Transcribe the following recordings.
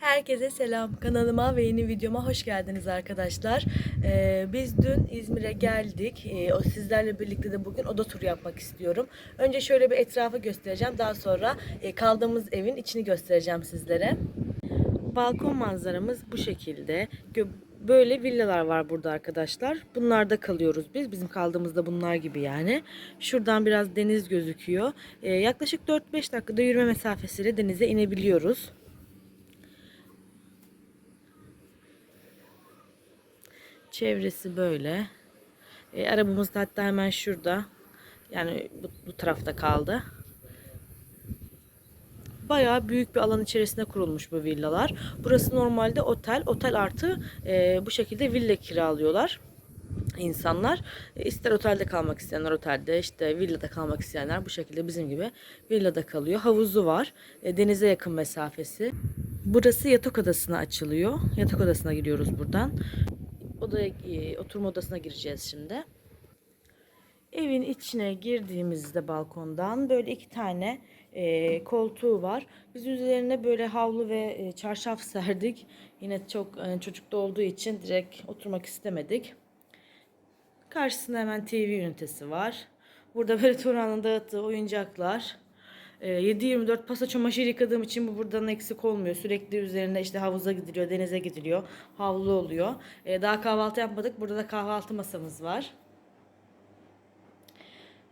Herkese selam. Kanalıma ve yeni videoma hoş geldiniz arkadaşlar. Ee, biz dün İzmir'e geldik. Ee, o sizlerle birlikte de bugün oda turu yapmak istiyorum. Önce şöyle bir etrafı göstereceğim. Daha sonra e, kaldığımız evin içini göstereceğim sizlere. Balkon manzaramız bu şekilde. Gö- Böyle villalar var burada arkadaşlar. Bunlarda kalıyoruz biz. Bizim kaldığımızda bunlar gibi yani. Şuradan biraz deniz gözüküyor. Ee, yaklaşık 4-5 dakikada yürüme mesafesiyle denize inebiliyoruz. Çevresi böyle. E, arabamız da hatta hemen şurada. Yani bu, bu tarafta kaldı. Bayağı büyük bir alan içerisinde kurulmuş bu villalar. Burası normalde otel. Otel artı e, bu şekilde villa kiralıyorlar insanlar. E, ister otelde kalmak isteyenler otelde, işte villada kalmak isteyenler bu şekilde bizim gibi villada kalıyor. Havuzu var. E, denize yakın mesafesi. Burası yatak odasına açılıyor. Yatak odasına giriyoruz buradan. Odaya, e, oturma odasına gireceğiz şimdi. Evin içine girdiğimizde balkondan böyle iki tane e, koltuğu var. Biz üzerine böyle havlu ve e, çarşaf serdik. Yine çok e, çocukta olduğu için direkt oturmak istemedik. Karşısında hemen TV ünitesi var. Burada böyle Turan'ın dağıttığı oyuncaklar. Ee, 7-24 pasa çamaşır yıkadığım için bu buradan eksik olmuyor. Sürekli üzerine işte havuza gidiliyor, denize gidiliyor. Havlu oluyor. Ee, daha kahvaltı yapmadık. Burada da kahvaltı masamız var.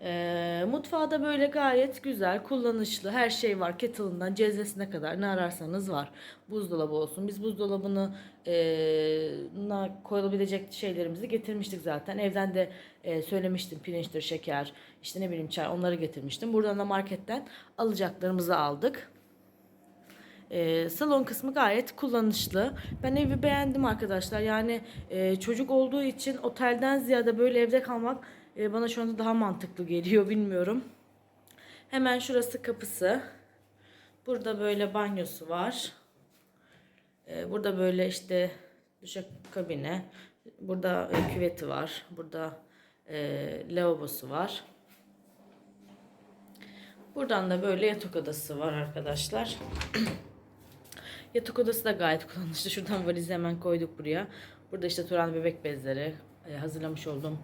Ee, mutfağı da böyle gayet güzel, kullanışlı. Her şey var. Kettle'ından cezvesine kadar ne ararsanız var. Buzdolabı olsun. Biz buzdolabını e, koyulabilecek şeylerimizi getirmiştik zaten. Evden de e, söylemiştim pirinçtir, şeker, işte ne bileyim çay onları getirmiştim. Buradan da marketten alacaklarımızı aldık. Ee, salon kısmı gayet kullanışlı. Ben evi beğendim arkadaşlar. Yani e, çocuk olduğu için otelden ziyade böyle evde kalmak e, bana şu anda daha mantıklı geliyor. Bilmiyorum. Hemen şurası kapısı. Burada böyle banyosu var. Ee, burada böyle işte duşak kabine. Burada e, küveti var. Burada e, lavabosu var. Buradan da böyle yatak odası var arkadaşlar. Yatak odası da gayet kullanışlı. Şuradan valizi hemen koyduk buraya. Burada işte Turan bebek bezleri, e, hazırlamış olduğum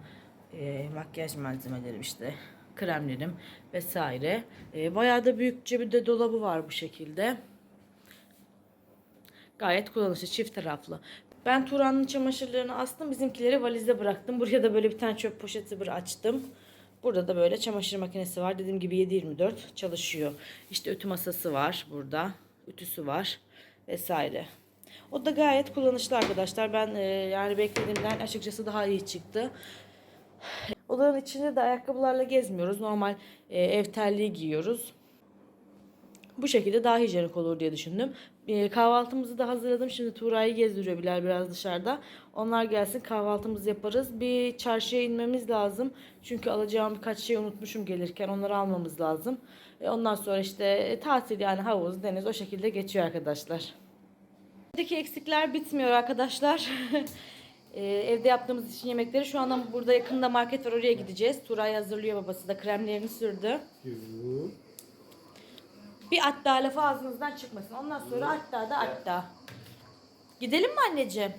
e, makyaj malzemelerim işte, kremlerim vesaire. E, bayağı da büyükçe bir de dolabı var bu şekilde. Gayet kullanışlı, çift taraflı. Ben Turan'ın çamaşırlarını astım. Bizimkileri valizde bıraktım. Buraya da böyle bir tane çöp poşeti bir açtım. Burada da böyle çamaşır makinesi var. Dediğim gibi 7-24 çalışıyor. İşte ütü masası var burada. Ütüsü var vesaire. O da gayet kullanışlı arkadaşlar. Ben e, yani beklediğimden açıkçası daha iyi çıktı. Odanın içinde de ayakkabılarla gezmiyoruz. Normal e, ev terliği giyiyoruz. Bu şekilde daha hijyenik olur diye düşündüm. E, kahvaltımızı da hazırladım. Şimdi Tuğra'yı gezdiriyor Bilal biraz dışarıda. Onlar gelsin kahvaltımızı yaparız. Bir çarşıya inmemiz lazım. Çünkü alacağım birkaç şey unutmuşum gelirken. Onları almamız lazım. E, ondan sonra işte e, tatil yani havuz, deniz o şekilde geçiyor arkadaşlar. Evdeki eksikler bitmiyor arkadaşlar. Ee, evde yaptığımız için yemekleri şu anda burada yakında market var oraya gideceğiz. Turay hazırlıyor babası da kremlerini sürdü. Bir hatta lafı ağzınızdan çıkmasın. Ondan sonra hatta da hatta. Gidelim mi anneciğim?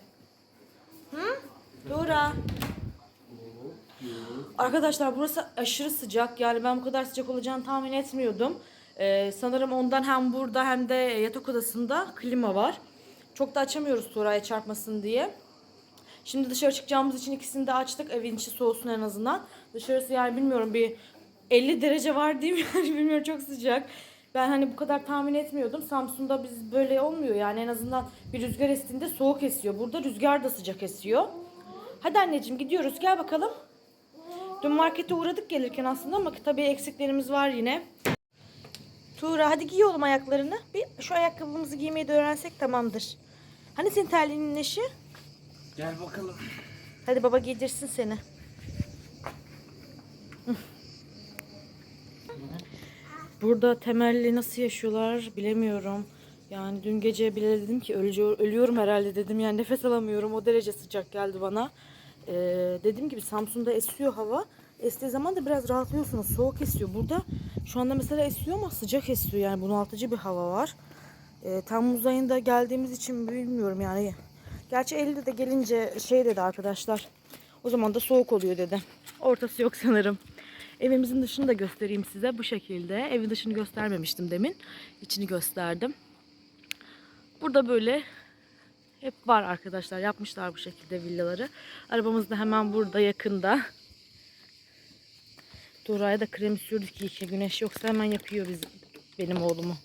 Hı? Dora. Arkadaşlar burası aşırı sıcak. Yani ben bu kadar sıcak olacağını tahmin etmiyordum. Ee, sanırım ondan hem burada hem de yatak odasında klima var. Çok da açamıyoruz Tora'ya çarpmasın diye. Şimdi dışarı çıkacağımız için ikisini de açtık. Evin içi soğusun en azından. Dışarısı yani bilmiyorum bir 50 derece var değil mi? Yani bilmiyorum çok sıcak. Ben hani bu kadar tahmin etmiyordum. Samsun'da biz böyle olmuyor yani en azından bir rüzgar estiğinde soğuk esiyor. Burada rüzgar da sıcak esiyor. Hadi anneciğim gidiyoruz gel bakalım. Dün markete uğradık gelirken aslında ama tabii eksiklerimiz var yine. Tuğra hadi giy oğlum ayaklarını. Bir şu ayakkabımızı giymeyi de öğrensek tamamdır. Hani senin terliğinin eşi? Gel bakalım. Hadi baba giydirsin seni. Burada temelli nasıl yaşıyorlar bilemiyorum. Yani dün gece bile dedim ki ölüyor, ölüyorum herhalde dedim. Yani nefes alamıyorum. O derece sıcak geldi bana. Ee, dediğim gibi Samsun'da esiyor hava. Estiği zaman da biraz rahatlıyorsunuz. Soğuk esiyor. Burada şu anda mesela esiyor ama sıcak esiyor. Yani bunaltıcı bir hava var. E, Temmuz ayında geldiğimiz için bilmiyorum yani. Gerçi Eylül'de de gelince şey dedi arkadaşlar. O zaman da soğuk oluyor dedi. Ortası yok sanırım. Evimizin dışını da göstereyim size bu şekilde. Evin dışını göstermemiştim demin. İçini gösterdim. Burada böyle hep var arkadaşlar. Yapmışlar bu şekilde villaları. Arabamız da hemen burada yakında. Dora'ya da kremi sürdük ki güneş yoksa hemen yakıyor bizim, benim oğlumu.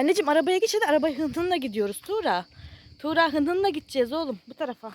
Anneciğim arabaya geç hadi arabaya hınhınla gidiyoruz Tuğra. Tuğra hınhınla gideceğiz oğlum bu tarafa.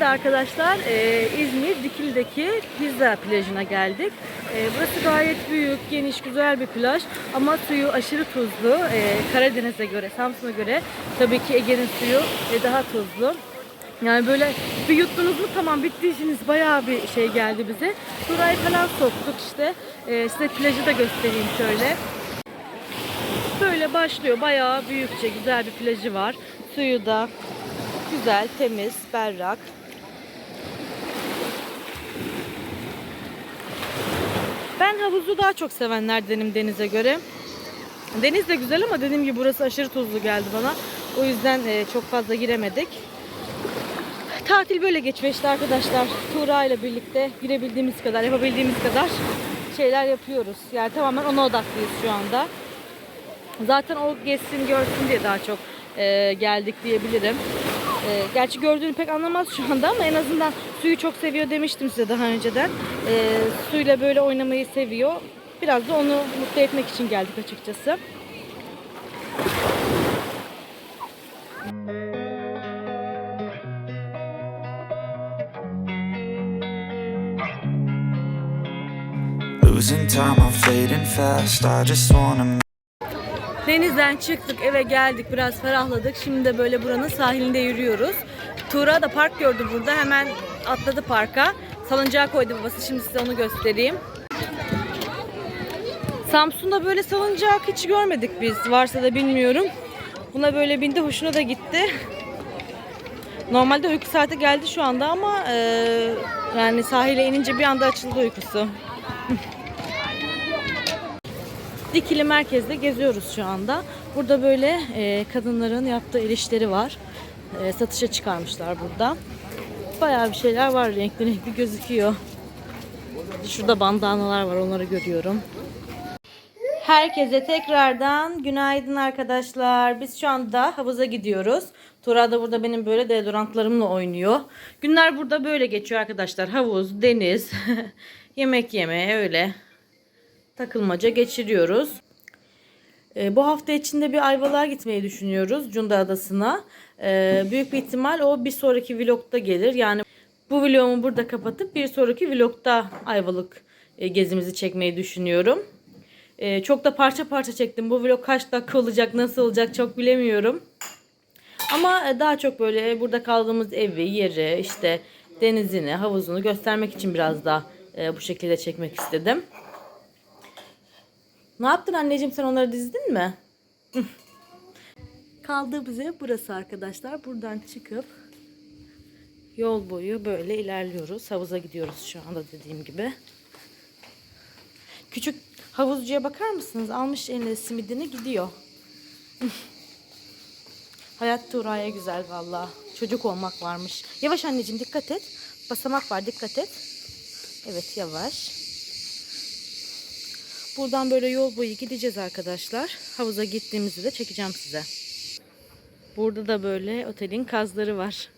De arkadaşlar e, İzmir Dikili'deki Pizza plajına geldik. E, burası gayet büyük, geniş, güzel bir plaj ama suyu aşırı tuzlu. E, Karadeniz'e göre, Samsun'a göre tabii ki Ege'nin suyu e, daha tuzlu. Yani böyle bir yuttunuz mu tamam bitti işiniz bayağı bir şey geldi bize. Burayı falan soktuk işte. E, size plajı da göstereyim şöyle. Böyle başlıyor bayağı büyükçe güzel bir plajı var. Suyu da güzel, temiz, berrak. Ben havuzu daha çok sevenlerdenim denize göre. Deniz de güzel ama dediğim gibi burası aşırı tuzlu geldi bana. O yüzden e, çok fazla giremedik. Tatil böyle geçmişti arkadaşlar. Tuğra ile birlikte girebildiğimiz kadar, yapabildiğimiz kadar şeyler yapıyoruz. Yani tamamen ona odaklıyız şu anda. Zaten o geçsin görsün diye daha çok e, geldik diyebilirim. E, gerçi gördüğünü pek anlamaz şu anda ama en azından suyu çok seviyor demiştim size daha önceden. E, suyla böyle oynamayı seviyor. Biraz da onu mutlu etmek için geldik açıkçası. Losing time, I'm fading fast. I just wanna Denizden çıktık eve geldik biraz ferahladık. Şimdi de böyle buranın sahilinde yürüyoruz. Tuğra da park gördü burada hemen atladı parka. Salıncağı koydu babası şimdi size onu göstereyim. Samsun'da böyle salıncak hiç görmedik biz. Varsa da bilmiyorum. Buna böyle bindi hoşuna da gitti. Normalde uyku saati geldi şu anda ama e, yani sahile inince bir anda açıldı uykusu. Dikili merkezde geziyoruz şu anda. Burada böyle e, kadınların yaptığı el işleri var. E, satışa çıkarmışlar burada. Bayağı bir şeyler var. Renkli renkli gözüküyor. Şurada bandanalar var. Onları görüyorum. Herkese tekrardan günaydın arkadaşlar. Biz şu anda havuza gidiyoruz. Tura da burada benim böyle deodorantlarımla oynuyor. Günler burada böyle geçiyor arkadaşlar. Havuz, deniz, yemek yeme öyle takılmaca geçiriyoruz. Ee, bu hafta içinde bir Ayvalık'a gitmeyi düşünüyoruz Cunda Adası'na. Ee, büyük bir ihtimal o bir sonraki vlogda gelir. Yani bu vlogumu burada kapatıp bir sonraki vlogda Ayvalık e, gezimizi çekmeyi düşünüyorum. Ee, çok da parça parça çektim. Bu vlog kaç dakika olacak, nasıl olacak çok bilemiyorum. Ama e, daha çok böyle burada kaldığımız evi, yeri, işte denizini, havuzunu göstermek için biraz daha e, bu şekilde çekmek istedim. Ne yaptın anneciğim sen onları dizdin mi? Kaldığımız ev burası arkadaşlar. Buradan çıkıp yol boyu böyle ilerliyoruz. Havuza gidiyoruz şu anda dediğim gibi. Küçük havuzcuya bakar mısınız? Almış eline simidini gidiyor. Hayat Tuğra'ya güzel valla. Çocuk olmak varmış. Yavaş anneciğim dikkat et. Basamak var dikkat et. Evet yavaş. Buradan böyle yol boyu gideceğiz arkadaşlar. Havuza gittiğimizde de çekeceğim size. Burada da böyle otelin kazları var.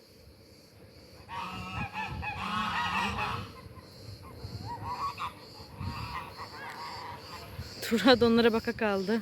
Tuğra da onlara baka kaldı.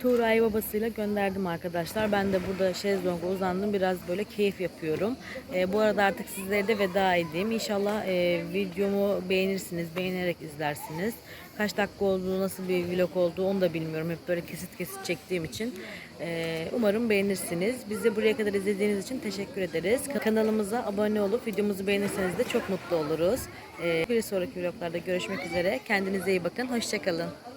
Tuğra'yı babasıyla gönderdim arkadaşlar. Ben de burada şezlonga uzandım. Biraz böyle keyif yapıyorum. Ee, bu arada artık sizlere de veda edeyim. İnşallah e, videomu beğenirsiniz. Beğenerek izlersiniz. Kaç dakika olduğu, nasıl bir vlog olduğu onu da bilmiyorum. Hep böyle kesit kesit çektiğim için. Ee, umarım beğenirsiniz. Bizi buraya kadar izlediğiniz için teşekkür ederiz. Kanalımıza abone olup videomuzu beğenirseniz de çok mutlu oluruz. Ee, bir sonraki vloglarda görüşmek üzere. Kendinize iyi bakın. Hoşçakalın.